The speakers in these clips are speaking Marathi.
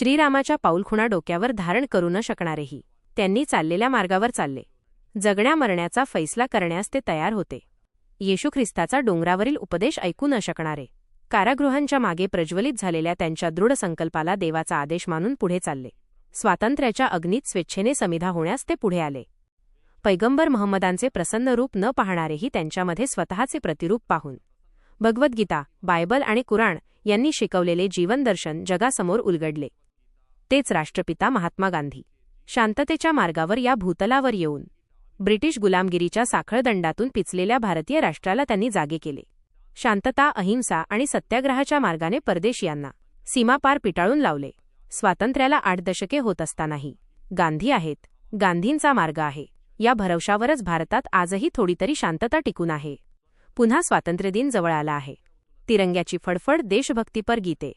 श्रीरामाच्या पाऊलखुणा डोक्यावर धारण करू न शकणारेही. त्यांनी चाललेल्या मार्गावर चालले. जगण्या मरण्याचा फैसला करण्यास ते तयार होते. येशू ख्रिस्ताचा डोंगरावरील उपदेश ऐकू न शकणारे. कारागृहांच्या मागे प्रज्वलित झालेल्या त्यांच्या दृढ संकल्पाला देवाचा आदेश मानून पुढे चालले. स्वातंत्र्याच्या अग्नीत स्वेच्छेने समिधा होण्यास ते पुढे आले. पैगंबर महम्मदांचे प्रसन्न रूप न पाहणारेही त्यांच्यामध्ये स्वतःचे प्रतिरूप पाहून. भगवद्गीता बायबल आणि कुराण यांनी शिकवलेले जीवनदर्शन जगासमोर उलगडले. तेच राष्ट्रपिता महात्मा गांधी. शांततेच्या मार्गावर या भूतलावर येऊन ब्रिटिश गुलामगिरीच्या साखळदंडातून पिचलेल्या भारतीय राष्ट्राला त्यांनी जागे केले. शांतता अहिंसा आणि सत्याग्रहाच्या मार्गाने परदेशियांना सीमापार पिटाळून लावले. स्वातंत्र्याला आठ दशके होत असतानाही गांधी आहेत गांधींचा मार्ग आहे. या भरवशावरच भारतात आजही थोडी तरी शांतता टिकून आहे. पुन्हा स्वातंत्र्यदिन जवळ आला आहे. तिरंग्याची फडफड देशभक्तीपर गीते.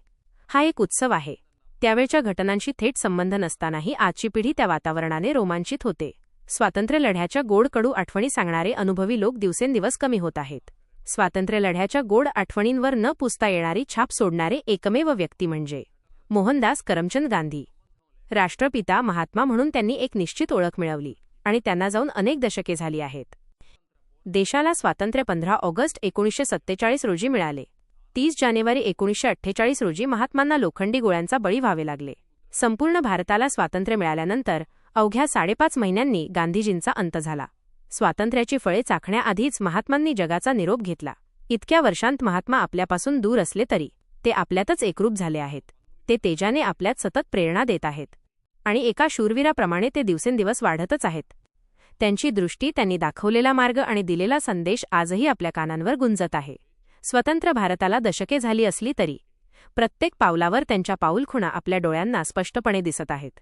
हा एक उत्सव आहे. त्यावेळच्या घटनांशी थेट संबंध नसतानाही आजची पिढी त्या वातावरणाने रोमांचित होते. स्वातंत्र्य लढ्याच्या गोड कडू आठवणी सांगणारे अनुभवी लोक दिवसेंदिवस कमी होत आहेत. स्वातंत्र्य लढ्याच्या गोड आठवणींवर न पुसता येणारी छाप सोडणारे एकमेव व्यक्ती म्हणजे मोहनदास करमचंद गांधी. राष्ट्रपिता महात्मा म्हणून त्यांनी एक निश्चित ओळख मिळवली आणि त्यांना जाऊन अनेक दशके झाली आहेत. देशाला स्वातंत्र्य पंधरा ऑगस्ट एकोणीसशे सत्तेचाळीस रोजी मिळाले. तीस जानेवारी एकोणीसशे अठ्ठेचाळीस रोजी महात्मांना लोखंडी गोळ्यांचा बळी व्हावे लागले. संपूर्ण भारताला स्वातंत्र्य मिळाल्यानंतर अवघ्या साडेपाच महिन्यांनी गांधीजींचा अंत झाला. स्वातंत्र्याची फळे चाखण्याआधीच महात्मांनी जगाचा निरोप घेतला. इतक्या वर्षांत महात्मा आपल्यापासून दूर असले तरी ते आपल्यातच एकरूप झाले आहेत. ते तेजाने आपल्यात सतत प्रेरणा देत आहेत. आणि एका शूरवीराप्रमाणे ते दिवसेंदिवस वाढतच आहेत. त्यांची दृष्टी त्यांनी दाखवलेला मार्ग आणि दिलेला संदेश आजही आपल्या कानांवर गुंजत आहे. स्वतंत्र भारताला दशके झाली असली तरी. प्रत्येक पावलावर त्यांच्या पाऊलखुणा आपल्या डोळ्यांना स्पष्टपणे दिसत आहेत.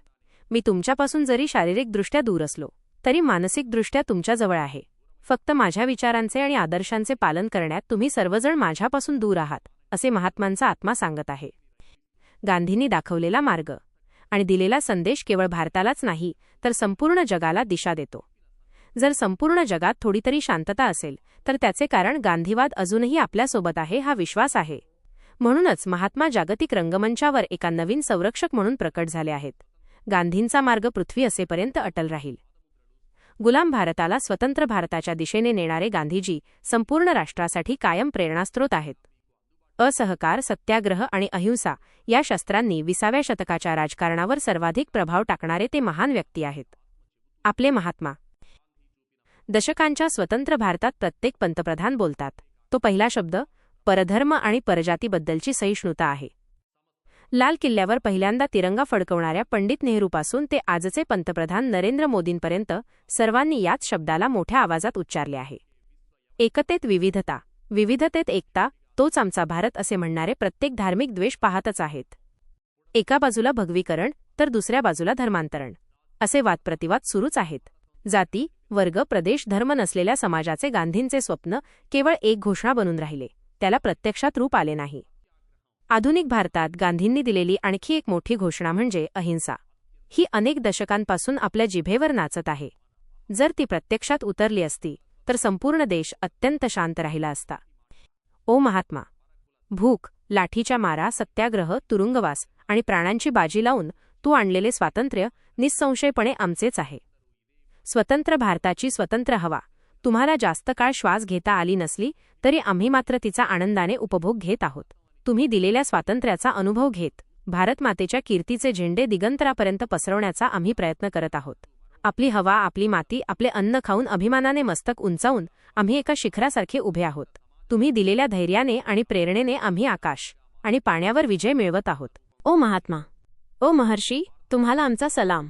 मी तुमच्यापासून जरी शारीरिकदृष्ट्या दूर असलो तरी मानसिकदृष्ट्या तुमच्याजवळ आहे. फक्त माझ्या विचारांचे आणि आदर्शांचे पालन करण्यात तुम्ही सर्वजण माझ्यापासून दूर आहात असे महात्मांचा आत्मा सांगत आहे. गांधींनी दाखवलेला मार्ग आणि दिलेला संदेश केवळ भारतालाच नाही तर संपूर्ण जगाला दिशा देतो. जर संपूर्ण जगात थोडीतरी शांतता असेल तर त्याचे कारण गांधीवाद अजूनही आपल्यासोबत आहे हा विश्वास आहे. म्हणूनच महात्मा जागतिक रंगमंचावर एका नवीन संरक्षक म्हणून प्रकट झाले आहेत. गांधींचा मार्ग पृथ्वी असेपर्यंत अटल राहील. गुलाम भारताला स्वतंत्र भारताच्या दिशेने नेणारे गांधीजी संपूर्ण राष्ट्रासाठी कायम प्रेरणास्त्रोत आहेत. असहकार सत्याग्रह आणि अहिंसा या शस्त्रांनी विसाव्या शतकाच्या राजकारणावर सर्वाधिक प्रभाव टाकणारे ते महान व्यक्ती आहेत. आपले महात्मा दशकांच्या स्वतंत्र भारतात प्रत्येक पंतप्रधान बोलतात. तो पहिला शब्द परधर्म आणि परजातीबद्दलची सहिष्णुता आहे. लाल किल्ल्यावर पहिल्यांदा तिरंगा फडकवणाऱ्या पंडित नेहरूपासून ते आजचे पंतप्रधान नरेंद्र मोदींपर्यंत सर्वांनी याच शब्दाला मोठ्या आवाजात उच्चारले आहे. एकतेत विविधता विविधतेत एकता तोच आमचा भारत असे म्हणणारे प्रत्येक धार्मिक द्वेष पाहतच आहेत. एका बाजूला भगवीकरण तर दुसऱ्या बाजूला धर्मांतरण असे वादप्रतिवाद सुरूच आहेत. जाती वर्ग प्रदेश धर्म नसलेल्या समाजाचे गांधींचे स्वप्न केवळ एक घोषणा बनून राहिले. त्याला प्रत्यक्षात रूप आले नाही. आधुनिक भारतात गांधींनी दिलेली आणखी एक मोठी घोषणा म्हणजे अहिंसा. ही अनेक दशकांपासून आपल्या जिभेवर नाचत आहे. जर ती प्रत्यक्षात उतरली असती तर संपूर्ण देश अत्यंत शांत राहिला असता. ओ महात्मा! भूक लाठीच्या मारा सत्याग्रह तुरुंगवास आणि प्राणांची बाजी लावून तू आणलेले स्वातंत्र्य निस्संशयपणे आमचेच आहे. स्वतंत्र भारताची स्वतंत्र हवा. तुम्हाला जास्त काळ श्वास घेता आली नसली तरी आम्ही मात्र तिचा आनंदाने उपभोग घेत आहोत. तुम्ही दिलेल्या स्वातंत्र्याचा अनुभव घेत भारतमातेच्या कीर्तीचे झेंडे दिगंतरापर्यंत पसरवण्याचा आम्ही प्रयत्न करत आहोत. आपली हवा आपली माती आपले अन्न खाऊन अभिमानाने मस्तक उंचावून आम्ही एका शिखरासारखे उभे आहोत. तुम्ही दिलेल्या धैर्याने आणि प्रेरणेने आम्ही आकाश आणि पाण्यावर विजय मिळवत आहोत. ओ महात्मा ओ महर्षी तुम्हाला आमचा सलाम.